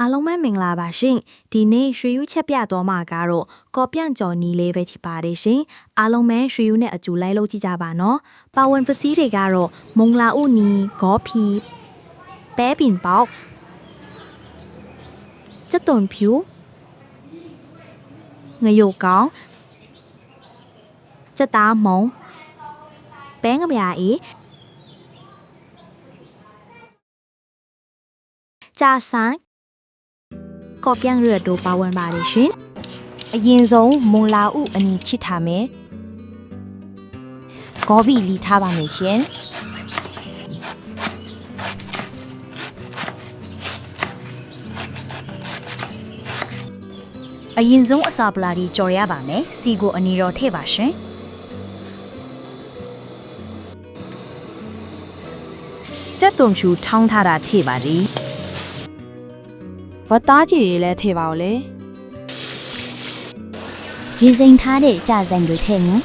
အားလုံးပဲမင်္ဂလာပါရှင်ဒီနေ့ရွှေယူးချက်ပြသွားမှာကတော့ကော်ပြန့်ကျော်နီလေးပဲဖြစ်ပါတယ်ရှင်အားလုံးပဲရွှေယူးနဲ့အကျူလိုက်လို့ကြည့်ကြပါနော်ပါဝင်ပစည်းတွေကတော့မုံလာဥနီဂေါဖီပဲပင်ပေါက်စက်သွန်ဖြူငရုတ်ကောင်စက်သားမုံပဲငပြာအေးကြာဆန် ကော်ပြန်ရတို့ပါဝင်ပါတယ်ရှင်။အရင်ဆုံးမွန်လာဥအနီချစ်ထားမယ်။ဂေါဘီလီထားပါမယ်ရှင်။အရင်ဆုံးအစာပလာဒီကြော်ရပါမယ်။စီကိုအနီတော်ထည့်ပါရှင်။ကြက်သွန်ချူထောင်းထားတာထည့်ပါသည်။ ဝတ်သားကြီးတွေလည်းထည့်ပါဦးလေရေစိမ်ထားတဲ့ကြာဆိုင်တွေထည့်နော်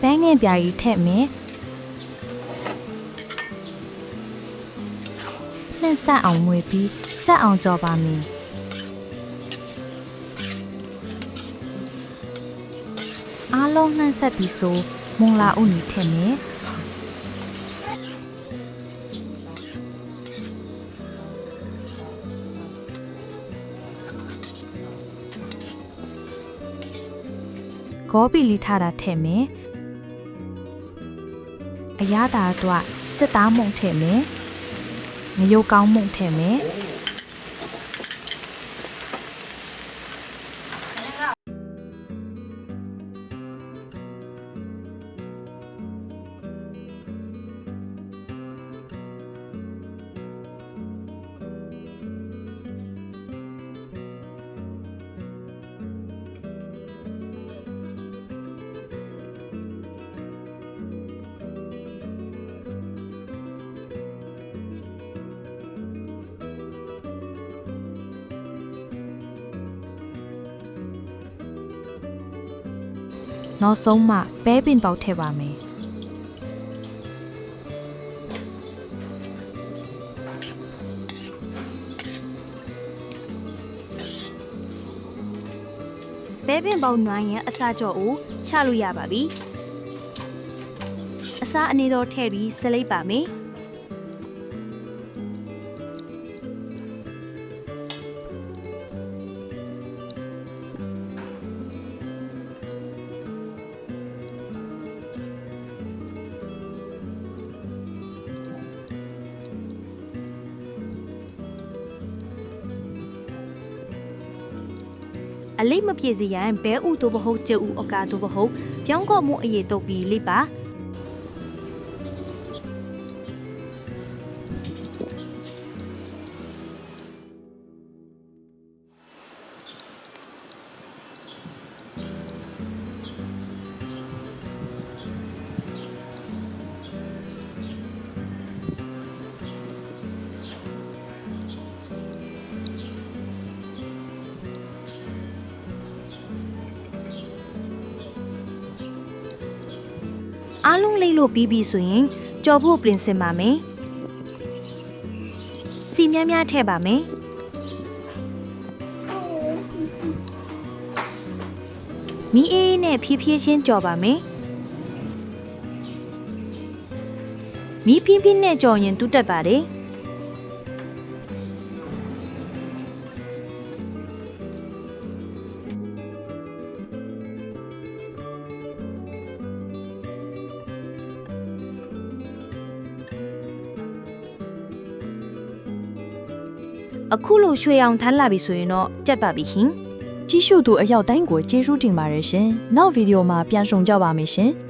ဘန်းငယ်ပြာကြီးထည့်မယ်နှက်ဆက်အောင်မွေပြီးစက်အောင်ကြော်ပါမယ် လုံးနှက်ဆက်ပြီးဆိုမုံလာဥနီထည့်မယ်ဂေါပီလီထားတာထည့်မယ်အရသာအတွက်စက်သားမုံထည့်မယ်ငရုတ်ကောင်းမုံထည့်မယ် နောက်ဆုံးမှပဲပင်ပေါက်ထည့်ပါမယ်ပဲပင်ပေါက်နွိုင်းရင်အစာကြော့ကိုချလို့ရပါပြီအစာအနေတော်ထည့်ပြီးစလိပ်ပါမယ် အလိမ့်မပြေစီရန်ဘဲဥတို့ဘဟုတ်ကျဥအကာတို့ဘဟုတ်ပြောင်းကော့မှုအရေးတုတ်ပြီးလိပ် အားလုံးလိမ့်လို့ပြီးပြီဆိုရင်ကြော်ဖို့ပြင်ဆင်ပါမယ်စီများများထည့်ပါမယ်မီးအေးနဲ့ဖြည်းဖြည်းချင်းကြော်ပါမယ်မီးဖြည်းဖြည်းနဲ့ကြော်ရင်တူးတက်ပါတယ် အခုလိုရွှေအောင်ထမ်းလာပြီဆိုရင်တော့တက်ပါပြီဟင်ကြီးစုသူအရောက်တိုင်းကိုကျေးဇူးတင်ပါတယ်ရှင်။နောက်ဗီဒီယိုမှာပြန်ဆောင်ကြပါမယ်ရှင်။